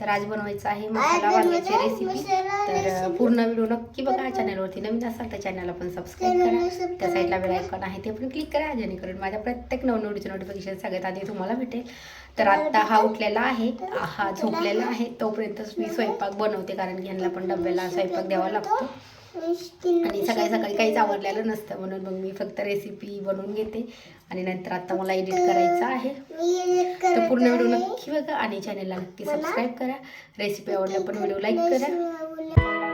तर आज बनवायचं आहे मसाला वांग्याची रेसिपी तर पूर्ण व्हिडिओ नक्की बघा चॅनलवरती नवीन असाल तर चॅनलला पण सबस्क्राईब करा. त्या साईडला बेल आयकॉन आहे ते पण क्लिक करा जेणेकरून माझ्या प्रत्येक नवनवडीचं नोटिफिकेशन सगळ्यात आधी तुम्हाला भेटेल. तर आत्ता हा उठलेला आहे. हा झोपलेला आहे. तोपर्यंतच मी स्वयंपाक बनवते कारण की ह्यांना पण डब्याला स्वयंपाक द्यावा लागतो. आणि सकाळी सकाळी काहीच आवडलेलं नसतं. म्हणून मग मी फक्त रेसिपी बनवून घेते. आणि नंतर आता मला एडिट करायचं आहे. तर पूर्ण व्हिडिओ नक्की बघा आणि चॅनलला नक्की सबस्क्राईब करा. रेसिपी आवडल्या पण व्हिडिओ लाईक करा.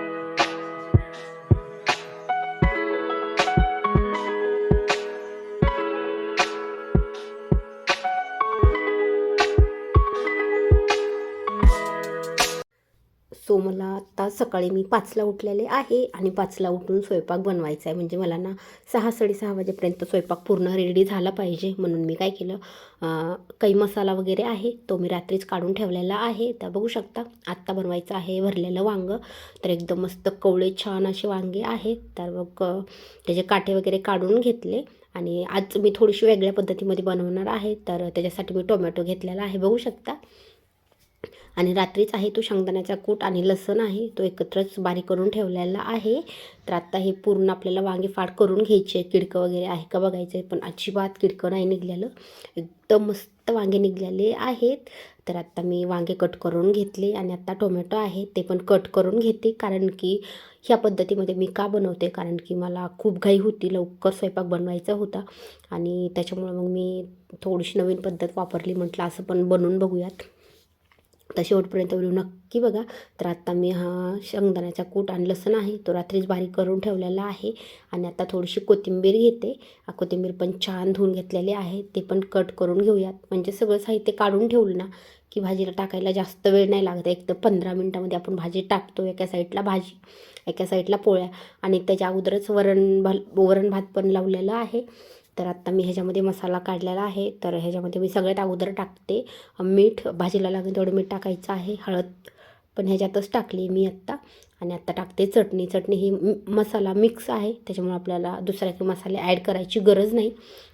सो मला आत्ता सकाळी मी पाचला उठलेले आहे आणि पाचला उठून स्वयंपाक बनवायचा आहे. म्हणजे मला ना सहा साडेसहा वाजेपर्यंत स्वयंपाक पूर्ण रेडी झाला पाहिजे. म्हणून मी काय केलं काही मसाला वगैरे आहे तो मी रात्रीच काढून ठेवलेला आहे. तर बघू शकता आत्ता बनवायचं आहे भरलेलं वांगं. तर एकदम मस्त कवळे छान असे वांगे आहेत तर मग त्याचे काटे वगैरे काढून घेतले. आणि आज मी थोडीशी वेगळ्या पद्धतीमध्ये बनवणार आहे. तर त्याच्यासाठी मी टोमॅटो घेतलेला आहे. बघू शकता. आणि रात्रीच आहे तो शेंगदाण्याचा कूट आणि लसण आहे तो एकत्रच बारीक करून ठेवलेला आहे. तर आत्ता हे पूर्ण आपल्याला वांगे फाट करून घ्यायचे किडकं वगैरे आहे का बघायचं आहे पण अजिबात किडकं नाही निघलेलं. एकदम मस्त वांगे निघलेले आहेत. तर आत्ता मी वांगे कट करून घेतले आणि आत्ता टोमॅटो आहे ते पण कट करून घेते. कारण की ह्या पद्धतीमध्ये मी का बनवते? कारण की मला खूप घाई होती. लवकर स्वयंपाक बनवायचा होता. आणि त्याच्यामुळं मग मी थोडीशी नवीन पद्धत वापरली. म्हटलं असं पण बनवून बघूयात. तर शेवटपर्यंत व्हिडिओ नक्की बघा. तर आत्ता मी हा शेंगदाण्याचा कूट आणि लसण आहे तो रात्रीच बारीक करून ठेवलेला आहे. आणि आता थोडीशी कोथिंबीर घेते. कोथिंबीर पण छान धुवून घेतलेली आहे. ते पण कट करून घेऊयात. म्हणजे सगळं साहित्य काढून ठेवलं ना की भाजीला टाकायला जास्त वेळ नाही लागत. एक तर पंधरा मिनटामध्ये आपण भाजी टाकतो एका साईडला भाजी एका साईडला पोळ्या. आणि त्याच्या अगोदरच वरण भा वरण भात पण लावलेलं आहे. तर आत्ता मी ह्याच्यामध्ये मसाला काढलेला आहे. तर ह्याच्यामध्ये मी सगळ्यात अगोदर टाकते. मीठ भाजीला लागेल तेवढं मीठ टाकायचं आहे. हळद पण ह्याच्यातच टाकली मी आत्ता. आणि आत्ता टाकते चटणी. चटणी ही मसाला मिक्स आहे. त्याच्यामुळे आपल्याला दुसऱ्या काही मसाले ॲड करायची गरज नाही.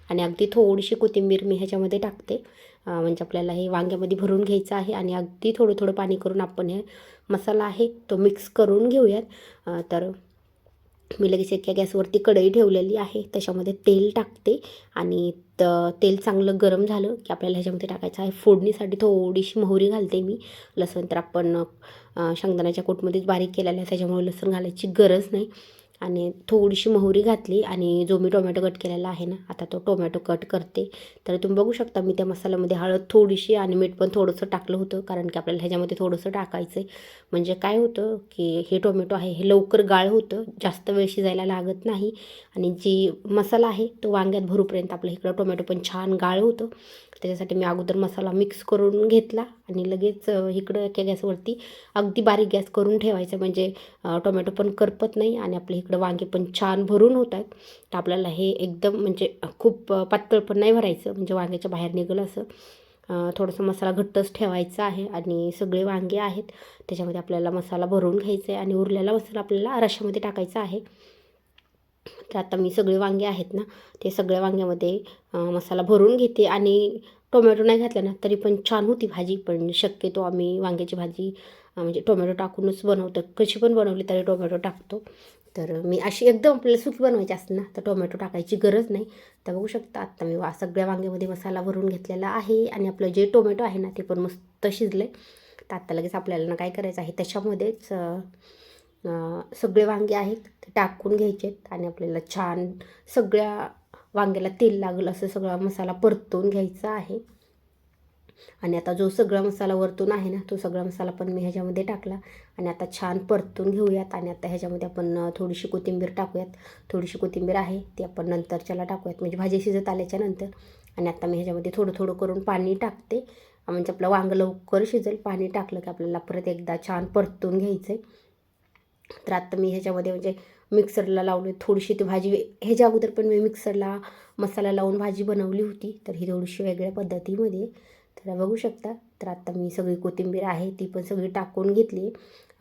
आणि अगदी थोडीशी कोथिंबीर मी ह्याच्यामध्ये टाकते. म्हणजे आपल्याला हे वांग्यामध्ये भरून घ्यायचं आहे. आणि अगदी थोडं थोडं पाणी करून आपण हे मसाला आहे तो मिक्स करून घेऊयात. तर मी लगेच एका गॅसवरती कढई ठेवलेली आहे त्याच्यामध्ये तेल टाकते आणि त तेल चांगलं गरम झालं की आपल्याला ह्याच्यामध्ये टाकायचं आहे. फोडणीसाठी थोडीशी मोहरी घालते मी. लसूण तर आपण शेंगदाण्याच्या कोटमध्येच बारीक केलेलं आहे त्याच्यामुळे लसण घालायची गरज नाही. आणि थोडीशी मोहरी घातली आणि जो मी टोमॅटो कट केलेला आहे ना आता तो टोमॅटो कट करते. तर तुम्ही बघू शकता मी त्या मसाल्यामध्ये हळद थोडीशी आणि मीठ पण थोडंसं टाकलं होतं कारण की आपल्याला ह्याच्यामध्ये थोडंसं टाकायचं आहे म्हणजे काय होतं की हे टोमॅटो आहे हे लवकर गाळ होतं जास्त वेळ शिजायला लागत नाही. आणि जी मसाला आहे तो वांग्यात भरूपर्यंत आपलं इकडं टोमॅटो पण छान गाळ होतं. त्याच्यासाठी मी अगोदर मसाला मिक्स करून घेतला आणि लगेच इकडं एका गॅसवरती अगदी बारीक गॅस करून ठेवायचं. म्हणजे टोमॅटो पण करपत नाही आणि आपले इकडं वांगे पण छान भरून होत आहेत. तर आपल्याला हे एकदम म्हणजे खूप पातळ पण नाही भरायचं. म्हणजे वांग्याच्या बाहेर निघलं असं थोडंसं थोडासा मसाला घट्टच ठेवायचा आहे आणि सगळे वांगे आहेत. त्याच्यामध्ये आपल्याला मसाला भरून घ्यायचा आहे आणि उरलेला मसाला आपल्याला रशामध्ये टाकायचा आहे. तर आता मी सगळे वांगे आहेत ना ते सगळ्या वांग्यामध्ये मसाला भरून घेते आणि टोमॅटो नाही घातला ना तरी पण छान होती भाजी. पण शक्यतो आम्ही वांग्याची भाजी म्हणजे टोमॅटो टाकूनच बनवतो. कशी पण बनवली तरी टोमॅटो टाकतो. तर मी अशी एकदम आपल्याला सुकी बनवायची असते ना तर टोमॅटो टाकायची गरज नाही. तर बघू शकता आत्ता मी वा सगळ्या वांग्यामध्ये मसाला भरून घेतलेला आहे आणि आपलं जे टोमॅटो आहे ना ते पण मस्त शिजलं तर आत्ता लगेच आपल्याला ना काय करायचं आहे त्याच्यामध्येच सगळे वांगे आहेत ते टाकून घ्यायचे आहेत आणि आपल्याला छान सगळ्या वांग्याला तेल लागेल असं सगळा मसाला परतून घ्यायचा आहे. आणि आता जो सगळा मसाला वरतून आहे ना तो सगळा मसाला पण मी ह्याच्यामध्ये टाकला. आणि आता छान परतून घेऊयात आणि आता ह्याच्यामध्ये आपण थोडीशी कोथिंबीर टाकूयात. थोडीशी कोथिंबीर आहे ती आपण नंतरच्याला टाकूयात. म्हणजे भाजी शिजत आल्याच्यानंतर. आणि आता मी ह्याच्यामध्ये थोडं थोडं करून पाणी टाकते. म्हणजे आपलं वांग लवकर शिजेल पाणी टाकलं की आपल्याला परत एकदा छान परतून घ्यायचं आहे तर आत्ता मी ह्याच्यामध्ये म्हणजे मिक्सरला लावले थोडीशी ती भाजी ह्याच्या अगोदर पण मी मिक्सरला मसाला लावून भाजी बनवली होती तर ही थोडीशी वेगळ्या पद्धतीमध्ये. तर बघू शकता तर आत्ता मी सगळी कोथिंबीर आहे ती पण सगळी टाकून घेतली.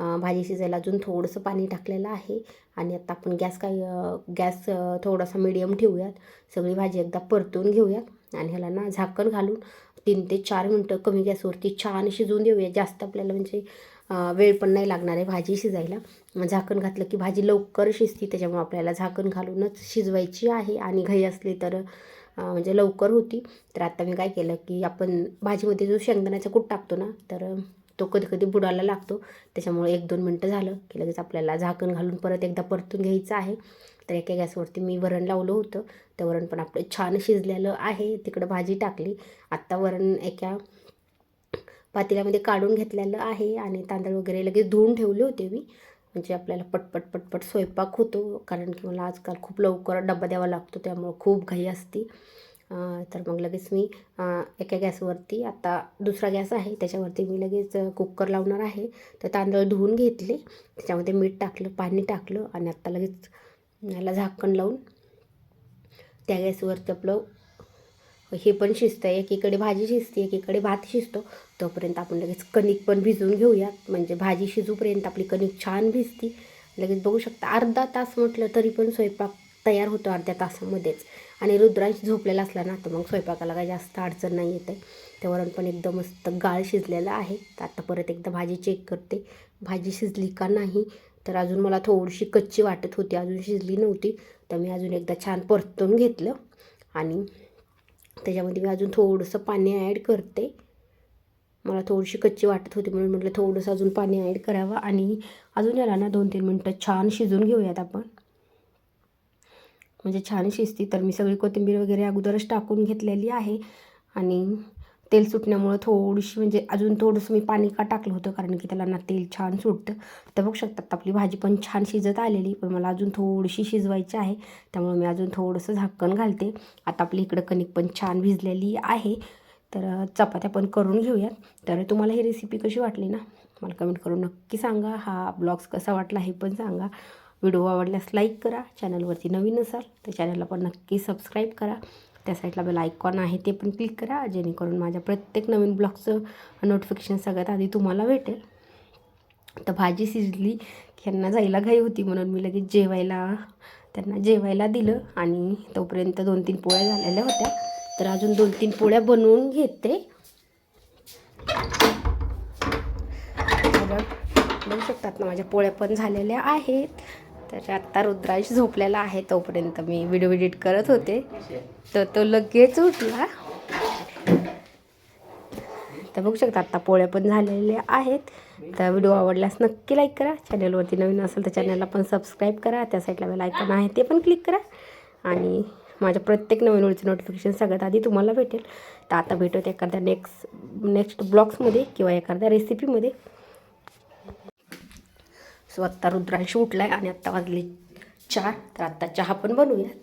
भाजी शिजायला अजून थोडंसं पाणी टाकलेलं आहे. आणि आत्ता आपण गॅस काय गॅस थोडासा मिडियम ठेवूयात. सगळी भाजी एकदा परतून घेऊयात. आणि ह्याला ना झाकण घालून तीन ते चार मिनटं कमी गॅसवरती छान शिजवून देऊया. जास्त आपल्याला म्हणजे वेळ पण नाही लागणार आहे भाजी शिजायला. मग झाकण घातलं की भाजी लवकर शिजती त्याच्यामुळे आपल्याला झाकण घालूनच शिजवायची आहे. आणि घाई असली तर म्हणजे लवकर होती. तर आता मी काय केलं की आपण भाजीमध्ये जो शेंगदाण्याचा कूट टाकतो ना तर तो कधी कधी बुडायला लागतो. त्याच्यामुळे एक दोन मिनटं झालं की लगेच आपल्याला झाकण घालून परत एकदा परतून घ्यायचं आहे. तर एका गॅसवरती मी वरण लावलं होतं. ते वरण पण आपलं छान शिजलेलं आहे. तिकडं भाजी टाकली. आत्ता वरण एका पातेल्यामध्ये काढून घेतलेलं आहे आणि तांदूळ वगैरे लगेच धुवून ठेवले होते मी. म्हणजे आपल्याला पटपट पटपट स्वयंपाक होतो कारण की मला आजकाल खूप लवकर डबा द्यावा लागतो त्यामुळं खूप घाई असते. तर मग लगेच मी एका गॅसवरती आता दुसरा गॅस आहे त्याच्यावरती मी लगेच कुकर लावणार आहे. तर तांदूळ धुवून घेतले त्याच्यामध्ये मीठ टाकलं पाणी टाकलं आणि आत्ता लगेच याला झाकण लावून त्या गॅसवरती आपलं हे पण शिजतं आहे एकीकडे भाजी शिजते एकीकडे भात शिजतो. तोपर्यंत आपण लगेच कणिक पण भिजवून घेऊयात म्हणजे भाजी शिजूपर्यंत आपली कणिक छान भिजती. लगेच बघू शकता अर्धा तास म्हटलं तरी पण स्वयंपाक तयार होतो अर्ध्या तासामध्येच. आणि रुद्रांश झोपलेला असला ना तर मग स्वयंपाकाला काही जास्त अडचण नाही येते त्यावरून पण एकदम मस्त गाळ शिजलेलं आहे. तर आता परत एकदा भाजी चेक करते. भाजी शिजली का नाही? तर अजून मला थोडीशी कच्ची वाटत होती अजून शिजली नव्हती. तर मी अजून एकदा छान परतून घेतलं. आणि त्याच्यामध्ये मी अजून थोडंसं पाणी ॲड करते. मला थोडीशी कच्ची वाटत होती म्हणून म्हटलं थोडंसं अजून पाणी ॲड करावं आणि अजून याला ना दोन तीन मिनटं छान शिजून घेऊयात आपण. म्हणजे छान शिजती. तर मी सगळी कोथिंबीर वगैरे अगोदरच टाकून घेतलेली आहे. आणि तेल सुटण्यामुळं थोडीशी म्हणजे अजून थोडंसं मी पाणी का टाकलं होतं कारण की त्याला ना तेल छान सुटतं. तर बघू शकतात आपली भाजी पण छान शिजत आलेली पण मला अजून थोडीशी शिजवायची आहे त्यामुळे मी अजून थोडंसं झाकण घालते. आता आपली इकडं कणिक पण छान भिजलेली आहे. तर चपात्या पण करून घेऊयात. तर तुम्हाला ही रेसिपी कशी वाटली ना मला कमेंट करून नक्की सांगा. हा ब्लॉग्स कसा वाटला हे पण सांगा. व्हिडिओ आवडल्यास लाईक करा. चॅनलवरती नवीन असाल तर चॅनलला पण नक्की सबस्क्राईब करा. त्या साईडला बेल आयकॉन आहे ते पण क्लिक करा जेणेकरून माझ्या प्रत्येक नवीन ब्लॉगचं नोटिफिकेशन सगळ्यात आधी तुम्हाला भेटेल. तर भाजी शिजली ह्यांना यांना जायला घाई होती म्हणून मी लगेच जेवायला त्यांना जेवायला दिलं आणि तोपर्यंत दोन तीन पोळ्या झालेल्या होत्या. तर अजून दोन तीन पोळ्या बनवून घेते. बघू शकतात ना माझ्या पोळ्या पण झालेल्या आहेत. तर आत्ता रुद्रांश झोपलेला आहे तोपर्यंत मी व्हिडिओ एडिट करत होते. तर तो लगेच उठला. तर बघू शकता आत्ता पोळ्या पण झालेल्या आहेत. तर व्हिडिओ आवडल्यास नक्की लाईक करा. चॅनलवरती नवीन असेल तर चॅनलला पण सबस्क्राईब करा. त्या साईडला बेल आयकॉन आहे ते पण क्लिक करा. आणि माझ्या प्रत्येक नवीन वेळचं नोटिफिकेशन सगळ्यात आधी तुम्हाला भेटेल. तर आता भेटत एखाद्या नेक्स्ट नेक्स्ट ब्लॉग्समध्ये किंवा एखाद्या रेसिपीमध्ये सो आत्ता रुद्रांश उठला आहे आणि आत्ता वाजले चार. तर आत्ता चहा पण बनवूयात.